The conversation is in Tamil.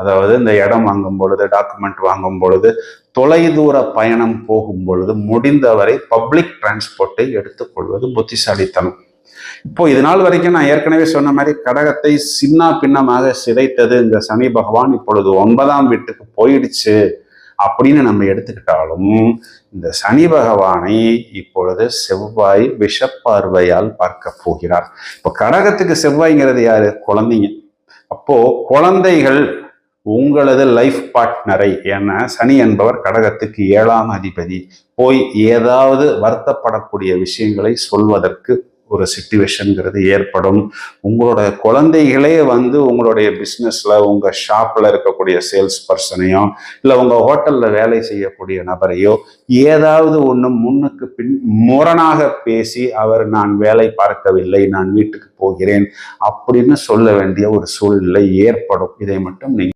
அதாவது இந்த இடம் வாங்கும் பொழுது டாக்குமெண்ட் வாங்கும் பொழுது தொலைதூர பயணம் போகும் பொழுது முடிந்தவரை பப்ளிக் டிரான்ஸ்போர்ட்டை எடுத்துக்கொள்வது புத்திசாலித்தனம். இப்போ இது நாள் வரைக்கும் நான் ஏற்கனவே சொன்ன மாதிரி கடகத்தை சின்ன பின்னமாக சிதைத்தது இந்த சனி பகவான் இப்பொழுது ஒன்பதாம் வீட்டுக்கு போயிடுச்சு அப்படின்னு நம்ம எடுத்துக்கிட்டாலும் இந்த சனி பகவானை இப்பொழுது செவ்வாய் விஷப்பார்வையால் பார்க்க போகிறார். இப்போ கடகத்துக்கு செவ்வாய்ங்கிறது யாரு? குழந்தைங்க. அப்போ குழந்தைகள் உங்களது லைஃப் பார்ட்னரை என சனி என்பவர் கடகத்துக்கு ஏழாம் அதிபதி போய் ஏதாவது வருத்தப்படக்கூடிய விஷயங்களை சொல்வதற்கு ஒரு சுச்சுவேஷனுங்கிறது ஏற்படும். உங்களோட குழந்தைகளே வந்து உங்களுடைய பிஸ்னஸில் உங்கள் ஷாப்பில் இருக்கக்கூடிய சேல்ஸ் பர்சனையோ இல்லை உங்கள் ஹோட்டலில் வேலை செய்யக்கூடிய நபரையோ ஏதாவது ஒன்று முன்னுக்கு பின் முரணாக பேசி அவர் நான் வேலை பார்க்கவில்லை நான் வீட்டுக்கு போகிறேன் அப்படின்னு சொல்ல வேண்டிய ஒரு சூழ்நிலை ஏற்படும். இதை மட்டும் நீங்கள்